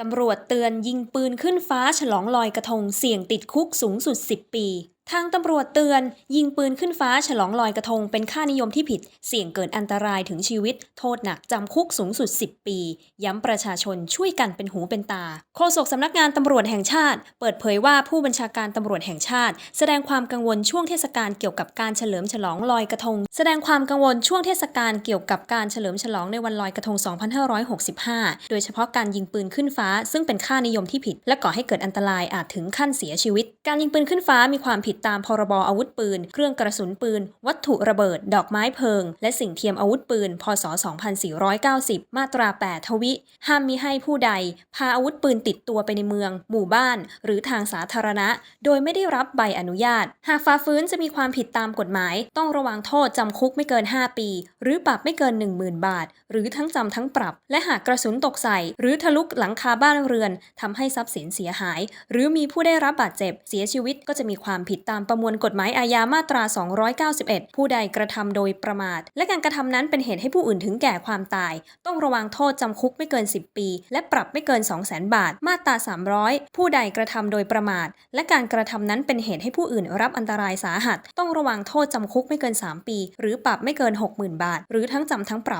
ตำรวจเตือนยิงปืนขึ้นฟ้าฉลองลอยกระทงเสี่ยงติดคุกสูงสุด 10 ปี ทางตำรวจเตือน ยิงปืนขึ้นฟ้าฉลองลอยกระทง เป็นค่านิยมที่ผิด เสี่ยงเกิดอันตรายถึงชีวิต โทษหนักจำคุกสูงสุด 10 ปี ย้ำประชาชนช่วยกันเป็นหูเป็นตา โฆษกสำนักงานตำรวจแห่งชาติ เปิดเผยว่าผู้บัญชาการตำรวจแห่งชาติ แสดงความกังวลช่วงเทศกาลเกี่ยวกับการเฉลิมฉลองลอยกระทง แสดงความกังวลช่วงเทศกาลเกี่ยวกับการเฉลิมฉลองในวันลอยกระทง 2565 โดยเฉพาะการยิงปืนขึ้นฟ้า ซึ่งเป็นค่านิยมที่ผิด และก่อให้เกิดอันตรายอาจถึงขั้นเสียชีวิต การยิงปืนขึ้นฟ้ามีความผิดตามพรบอาวุธปืน เครื่องกระสุนปืน วัตถุระเบิด ดอกไม้เพลิง และสิ่งเทียมอาวุธปืน พศ 2490 มาตรา 8 ทวิ ห้ามมิให้ผู้ใด พาอาวุธปืนติดตัวไปในเมือง หมู่บ้าน หรือทางสาธารณะ โดยไม่ได้รับใบอนุญาต หากฝ่าฝืนจะมีความผิดตามกฎหมาย ต้องระวังโทษจำคุกไม่เกิน 5 ปี หรือปรับไม่เกิน 10,000 บาท หรือทั้งจำทั้งปรับ และหากกระสุนตกใส่ หรือทะลุหลังคาบ้านเรือนทำให้ทรัพย์สินเสียหาย หรือมีผู้ได้รับบาดเจ็บ เสียชีวิตก็จะมีความผิดตามประมวลกฎหมายอาญามาตรา 291 ผู้ใดกระทำโดยประมาท และการกระทำนั้นเป็นเหตุให้ผู้อื่นถึงแก่ความตาย ต้องระวังโทษจำคุกไม่เกิน 10 ปี และปรับไม่เกิน 200,000 บาท มาตรา 300 ผู้ใดกระทำโดยประมาท และการกระทำนั้นเป็นเหตุให้ผู้อื่นรับอันตรายสาหัส ต้องระวังโทษจำคุกไม่เกิน 3 ปี หรือปรับไม่เกิน 60,000 บาท หรือทั้งจำทั้งปรับ